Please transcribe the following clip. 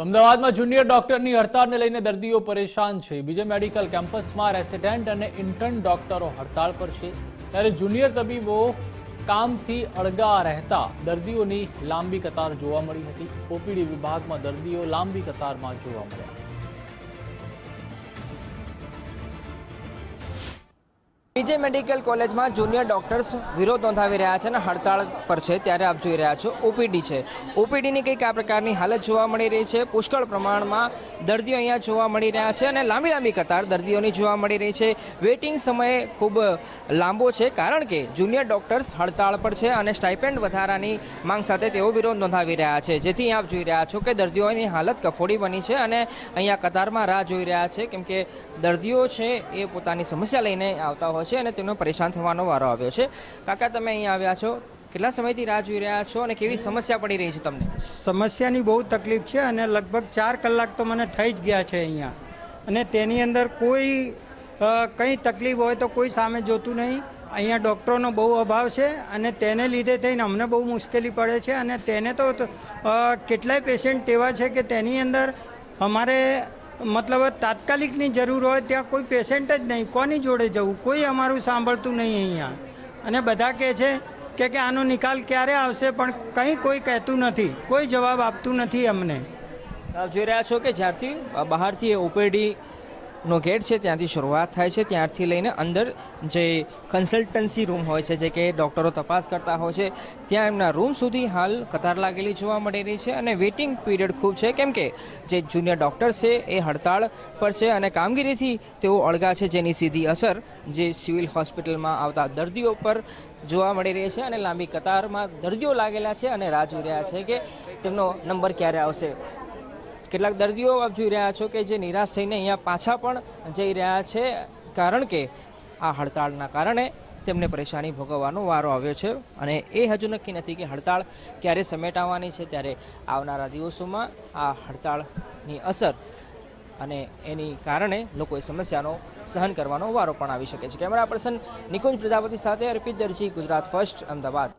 તો અમદાવાદમાં જુનિયર ડોક્ટરની હડતાળને લઈને દર્દીઓ પરેશાન છે. બીજે મેડિકલ કેમ્પસમાં રેસિડેન્ટ અને ઇન્ટર્ન ડોક્ટરો હડતાળ પર છે. ત્યારે જુનિયર તબીબો કામથી અળગા રહેતા દર્દીઓની લાંબી કતાર જોવા મળી હતી. ઓપીડી વિભાગમાં દર્દીઓ લાંબી કતારમાં જોવા મળ્યા. બીજે મેડિકલ કોલેજમાં જુનિયર ડોક્ટર્સ વિરોધ નોંધાવી રહ્યા છે અને હડતાળ પર છે ત્યારે આપ જોઈ રહ્યા છો ઓપીડી છે. ઓપીડીની કંઈક આ પ્રકારની હાલત જોવા મળી રહી છે. પુષ્કળ પ્રમાણમાં દર્દીઓ અહીંયા જોવા મળી રહ્યા છે અને લાંબી લાંબી કતાર દર્દીઓની જોવા મળી રહી છે. વેઇટિંગ સમય ખૂબ લાંબો છે કારણ કે જુનિયર ડોક્ટર્સ હડતાળ પર છે અને સ્ટાઇપેન્ડ વધારાની માંગ સાથે તેઓ વિરોધ નોંધાવી રહ્યા છે. જેથી આપ જોઈ રહ્યા છો કે દર્દીઓની હાલત કફોડી બની છે અને અહીંયા કતારમાં રાહ જોઈ રહ્યા છે. કેમ કે દર્દીઓ છે એ પોતાની સમસ્યા લઈને આવતા હોય છે. અને તેનો પરેશાન થવાનો વારો આવ્યો છે. કાકા, તમે અહીં આવ્યા છો. કેટલા સમયથી રાહ જોઈ રહ્યા છો અને કેવી સમસ્યા પડી રહી છે તમને? સમસ્યાની બહુ તકલીફ છે અને લગભગ ચાર કલાક તો મને થઈ જ ગયા છે અહીંયા. અને તેની અંદર કોઈ કંઈ તકલીફ હોય તો કોઈ સામે જોતું નહીં. અહીંયા ડૉક્ટરોનો બહુ અભાવ છે અને તેને લીધે થઈને અમને બહુ મુશ્કેલી પડે છે અને તેને તો કેટલાય પેશન્ટ એવા છે કે તેની અંદર અમારે મતલબ તાત્કાલિકની જરૂર હોય ત્યાં કોઈ પેશન્ટ જ નહીં. કોની જોડે જવું? કોઈ અમારું સાંભળતું નહીં અહીંયા. અને બધા કહે છે કે કે આનો નિકાલ ક્યારે આવશે, પણ કંઈ કોઈ કહેતું નથી. કોઈ જવાબ આપતું નથી અમને. આપ જોઈ રહ્યા છો કે જ્યારથી બહારથી ઓપીડી નો ગેટ છે, ત્યાંથી શરૂઆત થાય છે. ત્યારથી લઈને અંદર જે કન્સલ્ટન્સી રૂમ હોય છે, જે કે ડૉક્ટરો તપાસ કરતા હોય છે, ત્યાં એમના રૂમ સુધી હાલ કતાર લાગેલી જોવા મળી રહી છે અને વેઇટિંગ પીરિયડ ખૂબ છે. કેમ કે જે જુનિયર ડૉક્ટર છે, એ હડતાળ પર છે અને કામગીરીથી તેઓ અળગા છે, જેની સીધી અસર જે સિવિલ હોસ્પિટલમાં આવતા દર્દીઓ પર જોવા મળી રહી છે અને લાંબી કતારમાં દર્દીઓ લાગેલા છે અને રાહ જોઈ રહ્યા છે કે તેમનો નંબર ક્યારે આવશે. કેટલાક દર્દીઓ આપ જોઈ રહ્યા છો કે જે નિરાશ થઈને અહીંયા પાછા પણ જઈ રહ્યા છે, કારણ કે આ હડતાળના કારણે તેમને પરેશાની ભોગવવાનો વારો આવ્યો છે અને એ હજુ નક્કી નથી કે હડતાળ ક્યારે સમેટાવવાની છે, ત્યારે આવનારા દિવસોમાં આ હડતાળની અસર અને એની કારણે લોકોએ સમસ્યાનો સહન કરવાનો વારો પણ આવી શકે છે. કેમેરા પર્સન નિકુંજ પ્રજાપતિ સાથે અર્પિત દરજી, ગુજરાત ફર્સ્ટ, અમદાવાદ.